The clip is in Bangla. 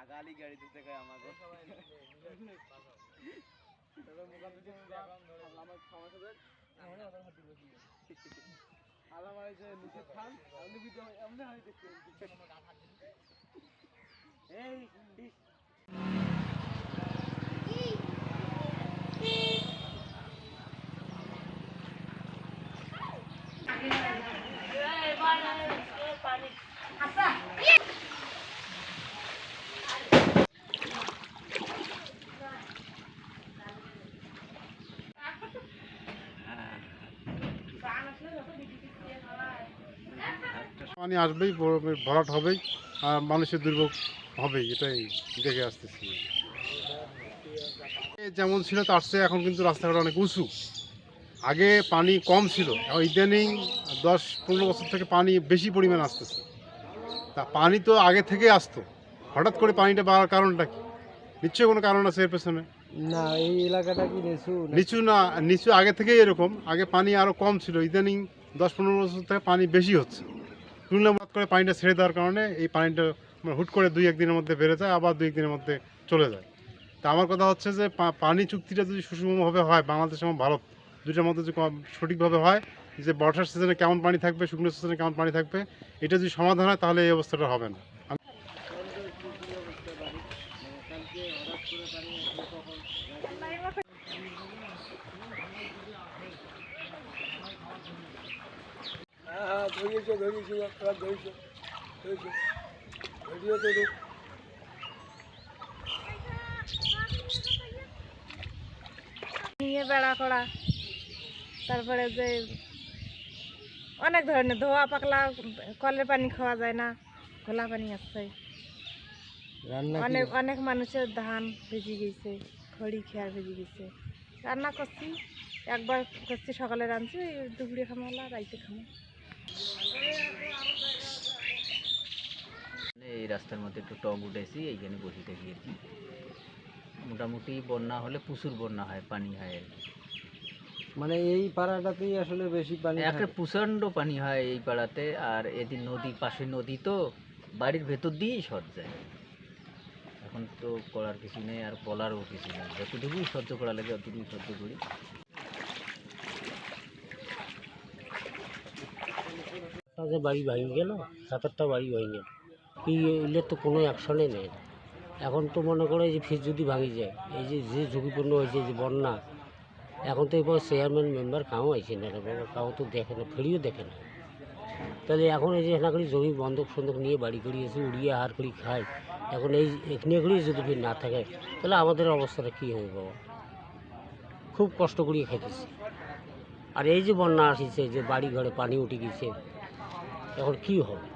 আগালি গাড়ি দিতে কয় আমাকে পানি আসবেই ভরাট হবেই, আর মানুষের দুর্ভোগ হবেই, এটাই দেখে আসতেছি। যেমন ছিল, তার চেয়ে এখন কিন্তু রাস্তাঘাট অনেক উঁচু। আগে পানি কম ছিল ইদানিং দশ পনেরো বছর থেকে পানি বেশি পরিমাণ আসতেছে। তা পানি তো আগে থেকেই আসতো। হঠাৎ করে পানিটা বাড়ার কারণটা কি? নিশ্চয়ই কোনো কারণ আছে এর পেছনে? না, এই এলাকাটা কি নিচু নিচু না, নিচু আগে থেকেই এরকম। আগে পানি আরও কম ছিল। ইদানিং দশ পনেরো বছর থেকে পানি বেশি হচ্ছে। তুলনামূলক করে পানিটা ছেড়ে দেওয়ার কারণে এই পানিটা মানে হুট করে দুই একদিনের মধ্যে বেড়ে যায়, আবার দুই একদিনের মধ্যে চলে যায়। তা আমার কথা হচ্ছে যে পানি চুক্তিটা যদি সুষমভাবে হয়, বাংলাদেশ এবং ভারত দুইটার মধ্যে যদি সঠিকভাবে হয়, যে বর্ষার সিজনে কেমন পানি থাকবে, শুকনো সিজনে কেমন পানি থাকবে, এটা যদি সমাধান হয়, তাহলে এই অবস্থাটা হবে না। হ্যাঁ ধরিয়েছে ধরিয়েছে খারাপ ধরেছে ধরেছে ধরিয়ে তো দেখ। নিয়ে বেড়া করা তারপরে যে অনেক ধরনের ধোয়া পাকলা কলের পানি খাওয়া যায় না খোলা পানি আসছে রান্না কি অনেক অনেক মানুষের ধান ভেজে গেছে খড়ি খেয়ার ভেজে গেছে। রান্না করছি একবার করছি সকালে রাঁধছি দুপুরে খামো রাইতে খামো। এই রাস্তার মধ্যে একটু টব উঠেছি এইখানে বসে থাকি আর কি মোটামুটি বন্যা হলে প্রচুর বন্যা হয় পানি হয় আর কি। মানে এই পাড়াটাতেই আসলে বেশি পানি একটা। প্রচণ্ড পানি হয় এই পাড়াতে আর এদিন নদীর পাশে নদী তো বাড়ির ভেতর দিয়েই সর যায়। এখন তো করার কিছু নেই আর বলারও কিছু নেই। যতটুকুই সহ্য করা লাগে, অতটুকুই সহ্য করি। তাদের বাড়ি ভেঙে গেল সাত আটটা বাড়ি ভেঙে। গেল এই এগুলোর তো কোনো অ্যাকশনে নেই। এখন তো মনে করে যে ফিজ যদি ভাঙি যায়, এই যে যে ঝুঁকিপূর্ণ হয়েছে যে বন্যা, এখন তো এবার চেয়ারম্যান মেম্বার কাউ আইছে না কাউ তো দেখে না, ফেরিও দেখে না। তাহলে এখন এই যে করে জমি বন্ধক সন্ধক নিয়ে বাড়ি করিয়েছে, উড়িয়ে হার করি খায় এখন এই করেই যদি ভিড় না থাকে, তাহলে আমাদের অবস্থাটা কী হবে বাবা? খুব কষ্ট করিয়ে খাইতেছি। আর এই যে বন্যা আসিছে, যে বাড়ি ঘরে পানি উঠে গেছে এখন কি হবে?